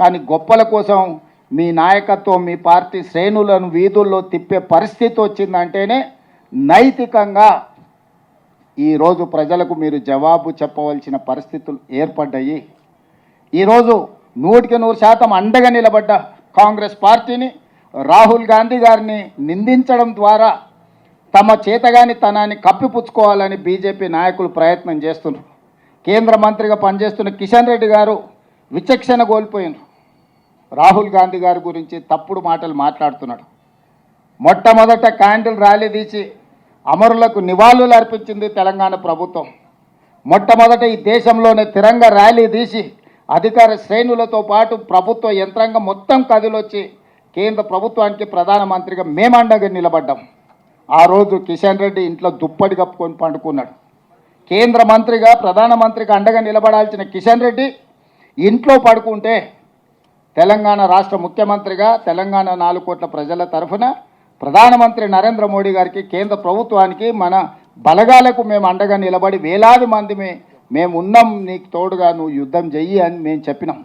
కానీ గొప్పల కోసం మీ నాయకత్వం మీ పార్టీ శ్రేణులను వీధుల్లో తిప్పే పరిస్థితి వచ్చిందంటేనే నైతికంగా ఈరోజు ప్రజలకు మీరు జవాబు చెప్పవలసిన పరిస్థితులు ఏర్పడ్డాయి. ఈరోజు నూటికి నూరు శాతం అండగా నిలబడ్డ కాంగ్రెస్ పార్టీని రాహుల్ గాంధీ గారిని నిందించడం ద్వారా తమ చేతగాని తనాన్ని కప్పిపుచ్చుకోవాలని బీజేపీ నాయకులు ప్రయత్నం చేస్తున్నారు. కేంద్ర మంత్రిగా పనిచేస్తున్న కిషన్ రెడ్డి గారు విచక్షణ కోల్పోయినారు. రాహుల్ గాంధీ గారి గురించి తప్పుడు మాటలు మాట్లాడుతున్నాడు. మొట్టమొదట క్యాండిల్ ర్యాలీ తీసి అమరులకు నివాళులు అర్పించింది తెలంగాణ ప్రభుత్వం. మొట్టమొదట ఈ దేశంలోనే తిరంగ ర్యాలీ తీసి అధికార శ్రేణులతో పాటు ప్రభుత్వ యంత్రాంగం మొత్తం కదిలొచ్చి కేంద్ర ప్రభుత్వానికి ప్రధానమంత్రిగా మేమండగా నిలబడ్డాం. ఆ రోజు కిషన్ రెడ్డి ఇంట్లో దుప్పటి కప్పుకొని పండుకున్నాడు. కేంద్ర మంత్రిగా ప్రధానమంత్రికి అండగా నిలబడాల్సిన కిషన్ రెడ్డి ఇంట్లో పడుకుంటే తెలంగాణ రాష్ట్ర ముఖ్యమంత్రిగా తెలంగాణ నాలుగు కోట్ల ప్రజల తరఫున ప్రధానమంత్రి నరేంద్ర మోడీ గారికి కేంద్ర ప్రభుత్వానికి మన బలగాలకు మేము అండగా నిలబడి వేలాది మంది మేము ఉన్నాం నీకు తోడుగా నువ్వు యుద్ధం చెయ్యి అని మేము చెప్పినాం.